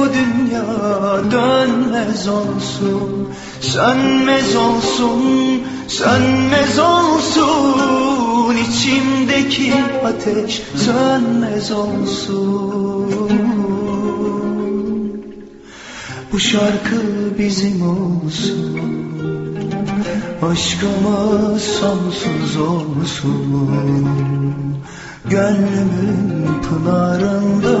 bu dünya dönmez olsun Sönmez olsun, sönmez olsun. İçimdeki ateş sönmez olsun. Bu şarkı bizim olsun Aşkımız sonsuz olsun. Gönlümün pınarında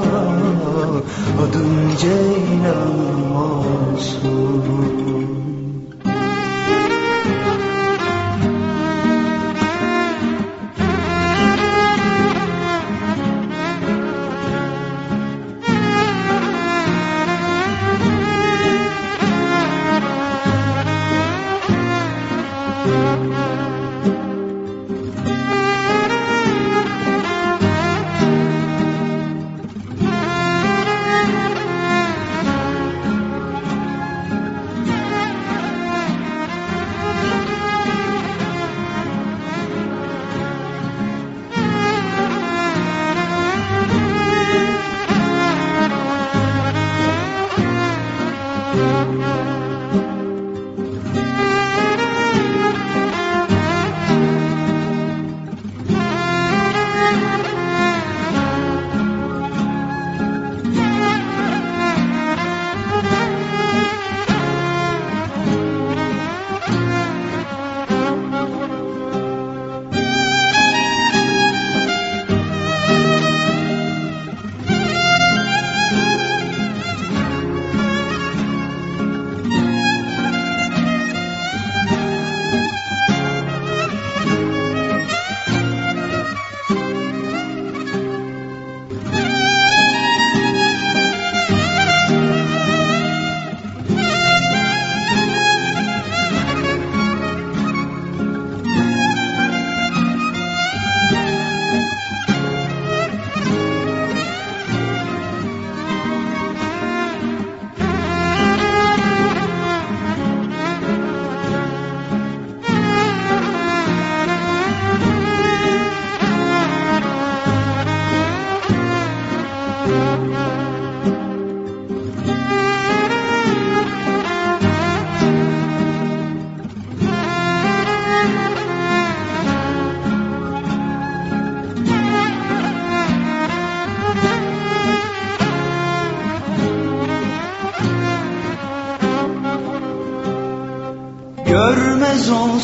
Görmez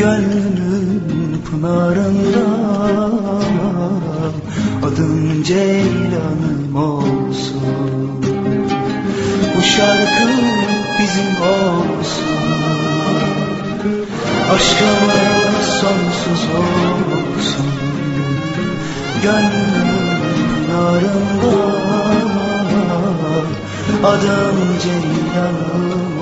Gönlümün pınarında Adım Ceylan'ım olsun Bu şarkı bizim olsun Aşkımız sonsuz olsun Gönlümün pınarında Adım Ceylan'ım